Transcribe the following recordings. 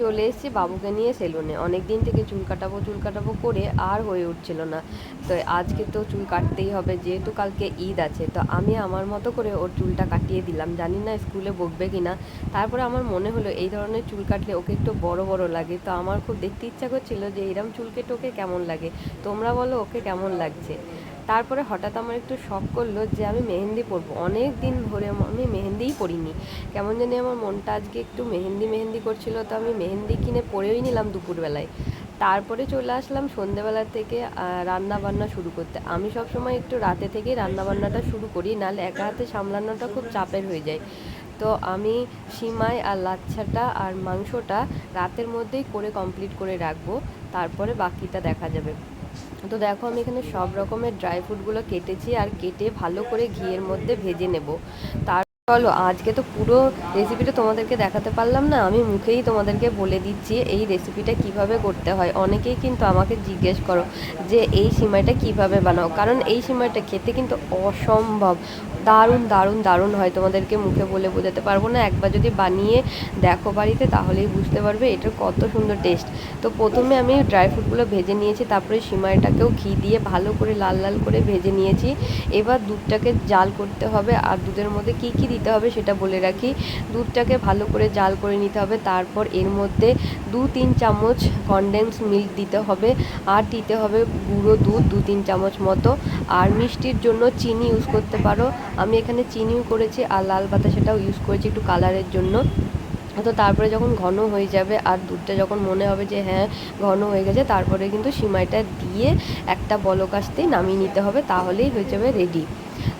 চলে এসেছি বাবুকে নিয়ে সেলুনে। অনেক দিন থেকে চুল কাটাবো চুল কাটাবো করে আর হয়ে উঠছিল না। তো আজকে তো চুল কাটতেই হবে, যেহেতু কালকে ঈদ আছে, তো আমি আমার মতো করে ওর চুলটা কাটিয়ে দিলাম। জানি না স্কুলে বকবে কি না তারপরে আমার মনে হলো, এই ধরনের চুল কাটলে ওকে একটু বড় বড় লাগে। তো আমার খুব দেখতে ইচ্ছা করছিল যে, এরম চুল কেটে ওকে কেমন লাগে? তোমরা বলো, ওকে কেমন লাগছে? তারপরে হঠাৎ আমার একটু শখ করল যে আমি মেহেন্দি পরবো। অনেক দিন ধরে আমি মেহেন্দিই পরিনি। কেমন জানি আমার মনটা আজকে একটু মেহেন্দি মেহেন্দি করছিল, তো আমি মেহেন্দি কিনে পরেই নিলাম দুপুরবেলায়। তারপরে চলে আসলাম সন্ধেবেলা থেকে রান্না বান্না শুরু করতে। আমি সব সময় একটু রাতে থেকেই রান্না বান্নাটা শুরু করি, নাহলে একা হাতে সামলানোটা খুব চাপের হয়ে যায়। তো আমি সিমাই আর লাচ্ছাটা আর মাংসটা রাতের মধ্যেই করে কমপ্লিট করে রাখব, তারপরে বাকিটা দেখা যাবে। তো দেখো আমি এখানে সব রকমের ড্রাই ফ্রুটগুলো কেটেছি আর কেটে ভালো করে ঘিয়ের মধ্যে ভেজে নেব। তার চলো, আজকে তো পুরো রেসিপিটা তোমাদেরকে দেখাতে পারলাম না। আমি মুখেই তোমাদেরকে বলে দিচ্ছি এই রেসিপিটা কীভাবে করতে হয়। অনেকেই কিন্তু আমাকে জিজ্ঞেস করো যে এই সিমাইটা কীভাবে বানাও? কারণ এই সিমাইটা খেতে কিন্তু অসম্ভব। দারুণ দারুণ দারুণ হয়। তোমাদেরকে মুখে বলে বোঝাতে পারব না। একবার যদি বানিয়ে দেখো বাড়িতে, তাহলেই বুঝতে পারবে এটার কত সুন্দর টেস্ট তো প্রথমে আমি ড্রাই ফ্রুটগুলো ভেজে নিয়েছি, তারপরে সিমাইটাকেও ঘি দিয়ে ভালো করে লাল লাল করে ভেজে নিয়েছি। এবার দুধটাকে জাল করতে হবে। আর দুধের মধ্যে কী কী দিতে হবে সেটা বলে রাখি। দুধটাকে ভালো করে জাল করে নিতে হবে। তারপর এর মধ্যে দু তিন চামচ কনডেন্স মিল্ক দিতে হবে আর দিতে হবে গুঁড়ো দুধ দু তিন চামচ মতো। আর মিষ্টির জন্য চিনি ইউজ করতে পারো। আমি এখানে চিনিও করেছি আর লাল বাতাসাটাও ইউজ করেছি একটু কালারের জন্য। তো তারপরে যখন ঘন হয়ে যাবে আর দুধটা যখন মনে হবে যে হ্যাঁ ঘন হয়ে গেছে, তারপরে কিন্তু সিমাইটা দিয়ে একটা বলক আসতেই নামিয়ে নিতে হবে। তাহলেই হয়ে যাবে রেডি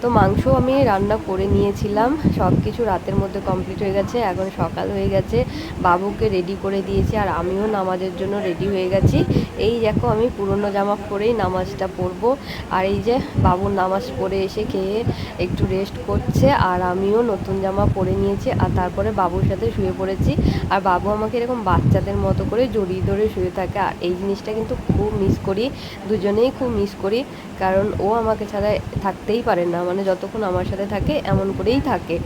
তো মাংস আমি রান্না করে নিয়েছিলাম। সব কিছু রাতের মধ্যে কমপ্লিট হয়ে গেছে, এখন সকাল হয়ে গেছে। বাবুকে রেডি করে দিয়েছি আর আমিও নামাজের জন্য রেডি হয়ে গেছি। এই দেখো আমি পুরনো জামা পরেই নামাজটা পরবো আর এই যে বাবুর নামাজ পড়ে এসে খেয়ে একটু রেস্ট করছে আর আমিও নতুন জামা পরে নিয়েছি আর তারপরে বাবুর সাথে শুয়ে পড়েছি। আর বাবু আমাকে এরকম বাচ্চাদের মতো করে জড়িয়ে ধরে শুয়ে থাকে। আর এই জিনিসটা কিন্তু খুব মিস করি, দুজনেই খুব মিস করি। কারণ ও আমাকে ছাড়া থাকতেই পারে না মানে যতক্ষণ আমার সাথে থাকে এমন করেই থাকে।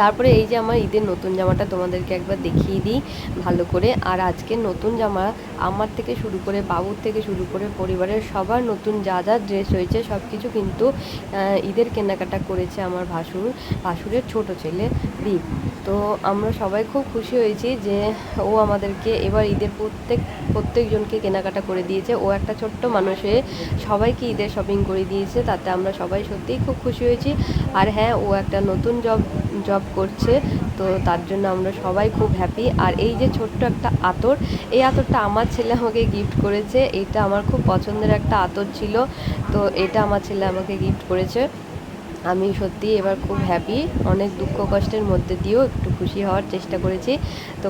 তারপরে এই যে আমার ঈদের নতুন জামাটা তোমাদেরকে একবার দেখিয়ে দিই ভালো করে। আর আজকে নতুন জামা আমার থেকে শুরু করে বাবুর থেকে শুরু করে পরিবারের সবার নতুন যা যা ড্রেস হয়েছে সব কিছু কিন্তু ঈদের কেনাকাটা করেছে আমার ভাসুর, ভাসুরের ছোট ছেলে দীপ। তো আমরা সবাই খুব খুশি হয়েছি যে ও আমাদেরকে এবার ঈদের প্রত্যেক, প্রত্যেকজনকে কেনাকাটা করে দিয়েছে। ও একটা ছোট্ট মানুষে সবাইকে ঈদের শপিং করে দিয়েছে, তাতে আমরা সবাই সত্যিই খুব খুশি হয়েছি। আর হ্যাঁ ও একটা নতুন জব জব করছে, তো তার জন্য আমরা সবাই খুব হ্যাপি আর এই যে ছোট্ট একটা আতর, এই আতরটা আমার ছেলে আমাকে গিফট করেছে। এটা আমার খুব পছন্দের একটা আতর ছিল, তো এটা আমার ছেলে আমাকে গিফট করেছে। আমি সত্যি এবার খুব হ্যাপি অনেক দুঃখ কষ্টের মধ্যে দিয়েও একটু খুশি হওয়ার চেষ্টা করেছি। তো